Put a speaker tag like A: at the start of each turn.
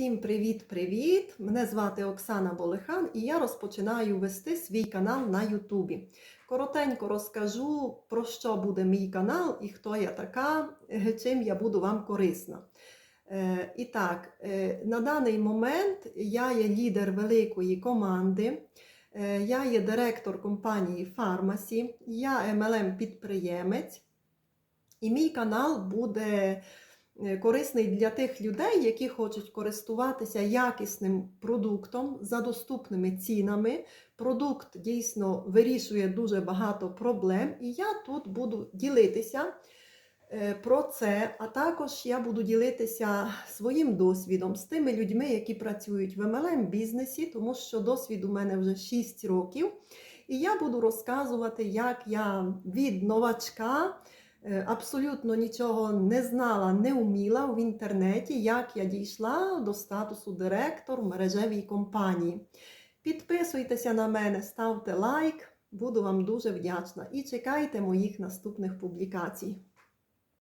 A: Всім привіт-привіт! Мене звати Оксана Болехан і я розпочинаю вести свій канал на Ютубі. Коротенько розкажу, про що буде мій канал і хто я така, е, чим я буду вам корисна. Е, І так, е, на даний момент я є лідер великої команди. Я є директор компанії Фармасі, я MLM-підприємець, і мій канал буде корисний для тих людей, які хочуть користуватися якісним продуктом за доступними цінами. Продукт дійсно вирішує дуже багато проблем, і я тут буду ділитися е, про це, а також я буду ділитися своїм досвідом з тими людьми, які працюють в MLM бізнесі, тому що досвід у мене вже 6 років. І я буду розказувати, як я від новачка е, абсолютно нічого не знала, не вміла в інтернеті, як я дійшла до статусу директор в мережевій компанії. Підписуйтеся на мене, ставте лайк, буду вам дуже вдячна і чекайте моїх наступних публікацій.